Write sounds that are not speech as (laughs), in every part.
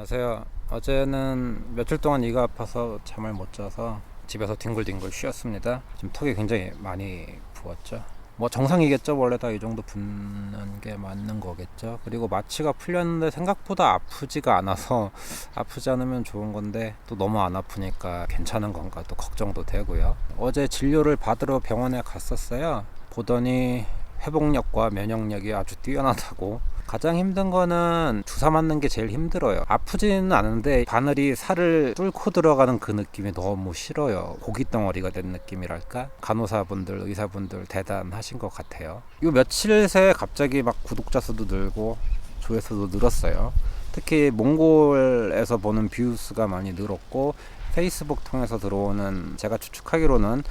안녕하세요. 어제는 며칠 동안 이가 아파서 잠을 못 자서 집에서 뒹굴뒹굴 쉬었습니다. 지금 턱이 굉장히 많이 부었죠. 뭐 정상이겠죠. 원래 다 이 정도 붓는 게 맞는 거겠죠. 그리고 마취가 풀렸는데 생각보다 아프지가 않아서 (laughs) 아프지 않으면 좋은 건데 또 너무 안 아프니까 괜찮은 건가 또 걱정도 되고요. 어제 진료를 받으러 병원에 갔었어요. 보더니 회복력과 면역력이 아주 뛰어나다고 가장 힘든 거는 주사 맞는 게 제일 힘들어요. 아프지는 않은데 바늘이 살을 뚫고 들어가는 그 느낌이 너무 싫어요. 고기 덩어리가 된 느낌이랄까? 간호사분들, 의사분들 대단하신 것 같아요. 요 며칠 새 갑자기 막 구독자 수도 늘고 조회수도 늘었어요. 특히 몽골에서 보는 뷰수가 많이 늘었고 페이스북 통해서 들어오는 제가 추측하기로는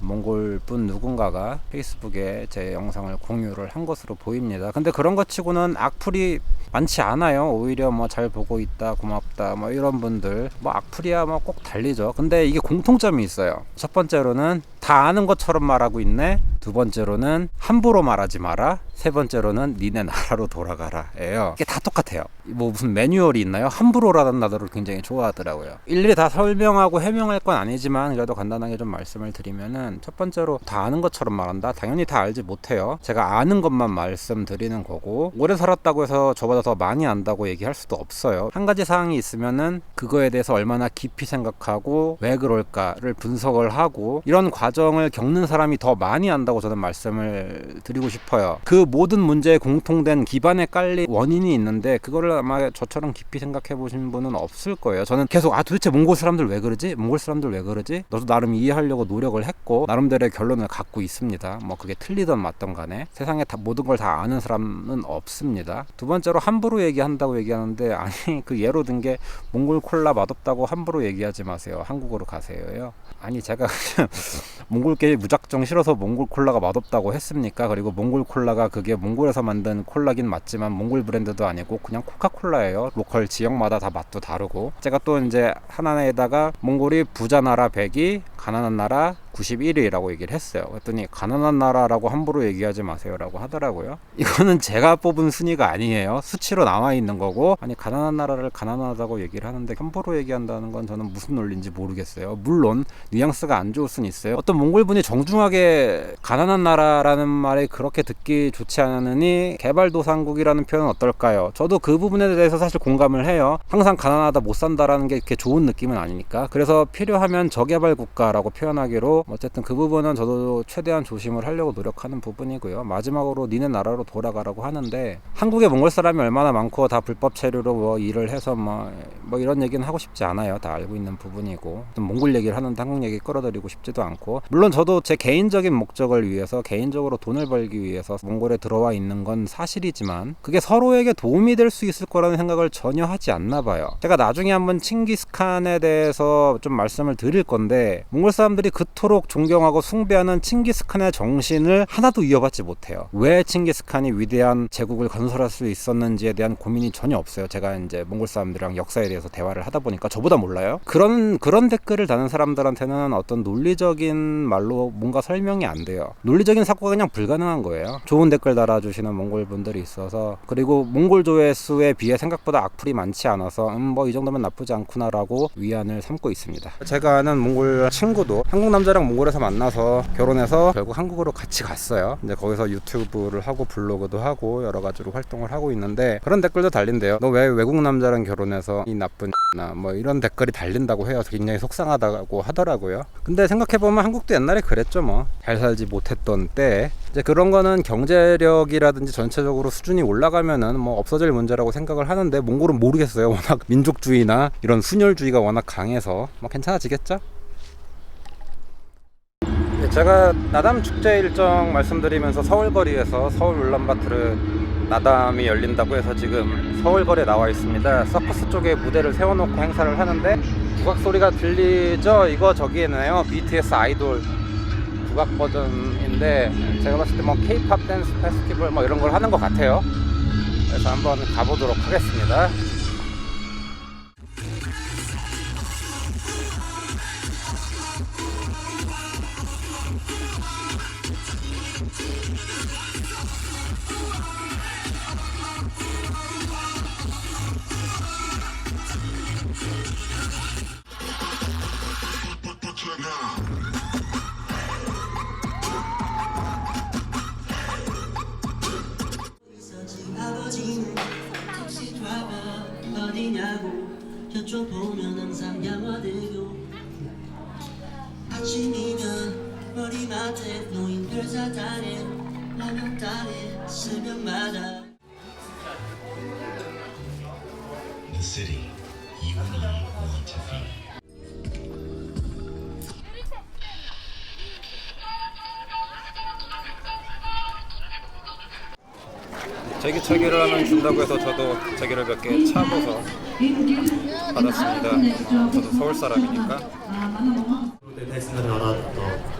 몽골 분 누군가가 페이스북에 제 영상을 공유를 한 것으로 보입니다. 근데 그런 것 치고는 악플이 많지 않아요. 오히려 뭐 잘 보고 있다, 고맙다, 뭐 이런 분들. 뭐 악플이야 뭐 꼭 달리죠. 근데 이게 공통점이 있어요. 첫 번째로는 다 아는 것처럼 말하고 있네. 두 번째로는 함부로 말하지 마라. 세 번째로는 니네 나라로 돌아가라 예요. 이게 다 똑같아요. 뭐 무슨 매뉴얼이 있나요? 함부로라는 단어를 굉장히 좋아하더라고요. 일일이 다 설명하고 해명할 건 아니지만 그래도 간단하게 좀 말씀을 드리면은 첫 번째로 다 아는 것처럼 말한다. 당연히 다 알지 못해요. 제가 아는 것만 말씀드리는 거고 오래 살았다고 해서 저보다 더 많이 안다고 얘기할 수도 없어요. 한 가지 사항이 있으면은 그거에 대해서 얼마나 깊이 생각하고 왜 그럴까를 분석을 하고 이런 과 정을 겪는 사람이 더 많이 안다고 저는 말씀을 드리고 싶어요. 그 모든 문제에 공통된 기반에 깔린 원인이 있는데 그거를 아마 저처럼 깊이 생각해 보신 분은 없을 거예요. 저는 계속 아 도대체 몽골 사람들 왜 그러지? 몽골 사람들 왜 그러지? 너도 나름 이해하려고 노력을 했고 나름대로의 결론을 갖고 있습니다. 뭐 그게 틀리던 맞던 간에 세상에 다 모든 걸 다 아는 사람은 없습니다. 두 번째로 함부로 얘기한다고 얘기하는데 (laughs) 아니 그 예로 든 게 몽골 콜라 맛없다고 함부로 얘기하지 마세요. 한국어로 가세요요. 아니 제가 그냥 몽골 게 무작정 싫어서 몽골 콜라가 맛없다고 했습니까? 그리고 몽골 콜라가 그게 몽골에서 만든 콜라긴 맞지만 몽골 브랜드도 아니고 그냥 코카콜라예요. 로컬 지역마다 다 맛도 다르고 제가 또 이제 하나에다가 몽골이 부자 나라 100이 가난한 나라 91위라고 얘기를 했어요. 그랬더니 가난한 나라라고 함부로 얘기하지 마세요라고 하더라고요. 이거는 제가 뽑은 순위가 아니에요. 수치로 나와 있는 거고 아니 가난한 나라를 가난하다고 얘기를 하는데 함부로 얘기한다는 건 저는 무슨 논리인지 모르겠어요. 물론 뉘앙스가 안 좋을 수는 있어요. 어떤 몽골 분이 정중하게 가난한 나라라는 말이 그렇게 듣기 좋지 않으니 개발도상국이라는 표현은 어떨까요? 저도 그 부분에 대해서 사실 공감을 해요. 항상 가난하다 못 산다라는 게 이렇게 좋은 느낌은 아니니까. 그래서 필요하면 저개발 국가라고 표현하기로 어쨌든 그 부분은 저도 최대한 조심을 하려고 노력하는 부분이고요. 마지막으로 니네 나라로 돌아가라고 하는데 한국에 몽골 사람이 얼마나 많고 다 불법 체류로 뭐 일을 해서 뭐, 뭐 이런 얘기는 하고 싶지 않아요. 다 알고 있는 부분이고 좀 몽골 얘기를 하는데 한국 얘기 끌어들이고 싶지도 않고 물론 저도 제 개인적인 목적을 위해서 개인적으로 돈을 벌기 위해서 몽골에 들어와 있는 건 사실이지만 그게 서로에게 도움이 될 수 있을 거라는 생각을 전혀 하지 않나 봐요. 제가 나중에 한번 칭기스칸에 대해서 좀 말씀을 드릴 건데 몽골 사람들이 그토록 존경하고 숭배하는 칭기스칸의 정신을 하나도 이어받지 못해요. 왜 칭기스칸이 위대한 제국을 건설할 수 있었는지에 대한 고민이 전혀 없어요. 제가 이제 몽골 사람들이랑 역사에 대해서 대화를 하다 보니까 저보다 몰라요. 그런 그런 댓글을 다는 사람들한테는 어떤 논리적인 말로 뭔가 설명이 안 돼요. 논리적인 사고가 그냥 불가능한 거예요. 좋은 댓글 달아주시는 몽골 분들이 있어서 그리고 몽골 조회수에 비해 생각보다 악플이 많지 않아서 음 뭐 이 정도면 나쁘지 않구나라고 위안을 삼고 있습니다. 제가 아는 몽골 친구도 한국 남자랑 몽골에서 만나서 결혼해서 결국 한국으로 같이 갔어요. 이제 거기서 유튜브를 하고 블로그도 하고 여러 가지로 활동을 하고 있는데 그런 댓글도 달린대요. 너 왜 외국 남자랑 결혼해서 이 나쁜 나뭐 이런 댓글이 달린다고 해요. 굉장히 속상하다고 하더라고요. 근데 생각해 보면 한국도 옛날에 그랬죠 뭐. 잘 살지 못했던 때 이제 그런 거는 경제력이라든지 전체적으로 수준이 올라가면은 뭐 없어질 문제라고 생각을 하는데 몽골은 모르겠어요. 워낙 민족주의나 이런 순혈주의가 워낙 강해서 뭐 괜찮아지겠죠? 네, 제가 나담 축제 일정 말씀드리면서 서울거리에서 서울 울란바토르 나담이 열린다고 해서 지금 서울거리에 나와 있습니다. 서커스 쪽에 무대를 세워놓고 행사를 하는데 국악 소리가 들리죠? 이거 저기에네요. BTS 아이돌 국악 버전인데 제가 봤을 때 뭐 K-팝 댄스 페스티벌 뭐 이런 걸 하는 것 같아요. 그래서 한번 가보도록 하겠습니다. 어디냐고 여쭤보면 항상 양화대교 아침이면 머리맡에 노인들 사단에 라면 따에 새벽마다 The city you and I want to be. 제기 차기를 하면 준다고 해서 저도 제기를 몇 개 차고서 받았습니다. 저도 서울 사람이니까. Det teksten den har da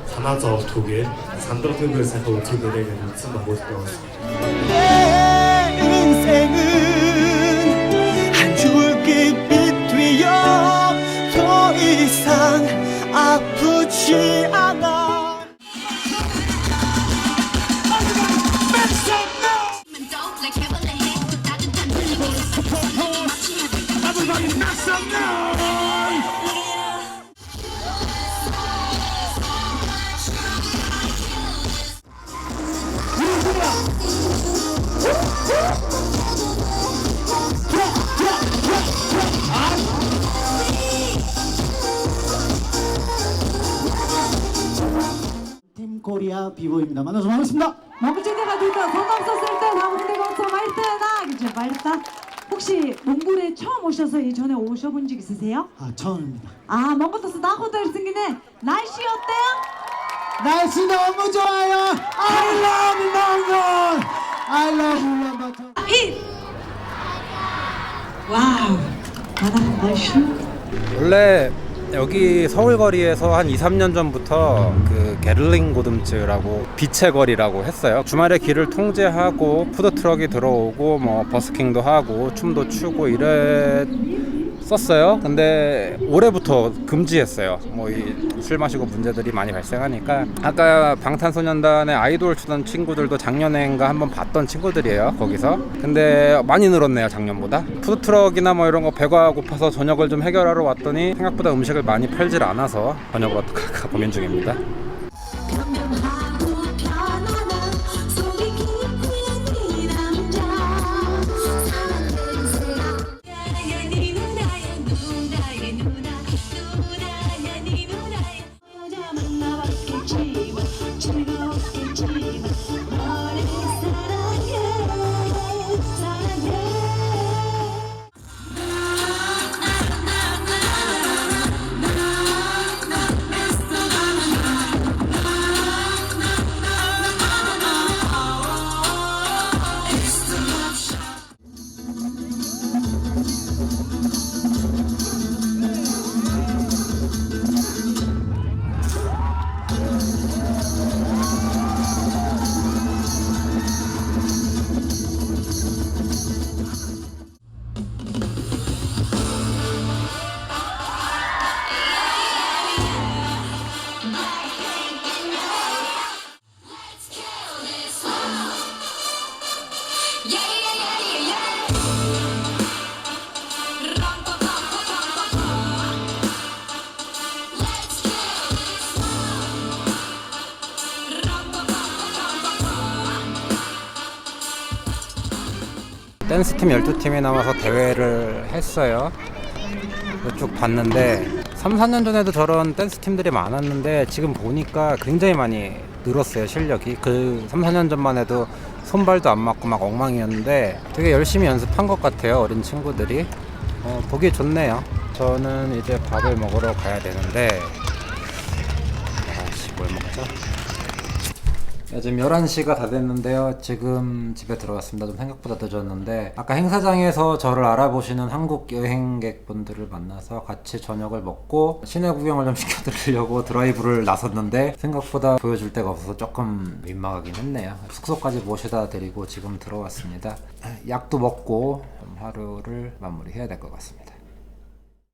산화저투길 산더투길 생각을 투길에게 무슨 말 못했던 내 인생은 한 줄기빛 뒤여 더 이상 아프지 않아 팀 코리아 비보입니다. 만나서 반갑습니다. 멍청이가 들던 성공 썼을 때 한국대가 엄청 말때나 그죠 말다 혹시 몽골에 처음 오셔서 예전에 오셔본 적 있으세요? 아 처음입니다. 아 몽골에서 나고들 생기네 날씨 어때요? 날씨 너무 좋아요. I love 몽골. I love 울란바토. 이 와우 바다 날씨 원래 여기 서울 거리에서 한 2, 3년 전부터 그 게를링 고듬츠라고 빛의 거리라고 했어요. 주말에 길을 통제하고 푸드 트럭이 들어오고 뭐 버스킹도 하고 춤도 추고 이랬 었어요. 근데 올해부터 금지했어요. 뭐이술 마시고 문제들이 많이 발생하니까 아까 방탄소년단의 아이돌 추던 친구들도 작년에인가 한번 봤던 친구들이에요. 거기서. 근데 많이 늘었네요. 작년보다. 푸드트럭이나 뭐 이런 거 배가 고파서 저녁을 좀 해결하러 왔더니 생각보다 음식을 많이 팔질 않아서 저녁을 어떡할까 (laughs) 고민 중입니다. 댄스 팀 12팀이 남아서 대회를 했어요. 쭉 봤는데 3, 4년 전에도 저런 댄스 팀들이 많았는데 지금 보니까 굉장히 많이 늘었어요 실력이 그 3, 4년 전만 해도 손발도 안 맞고 막 엉망이었는데 되게 열심히 연습한 것 같아요 어린 친구들이 어, 보기 좋네요 저는 이제 밥을 먹으러 가야 되는데 아씨 뭘 먹죠? 네, 지금 11시가 다 됐는데요. 지금 집에 들어왔습니다. 좀 생각보다 늦었는데 아까 행사장에서 저를 알아보시는 한국 여행객분들을 만나서 같이 저녁을 먹고 시내 구경을 좀 (laughs) 시켜드리려고 드라이브를 나섰는데 생각보다 보여줄 데가 없어서 조금 민망하긴 했네요. 숙소까지 모셔다 드리고 지금 들어왔습니다. 약도 먹고 좀 하루를 마무리해야 될 것 같습니다.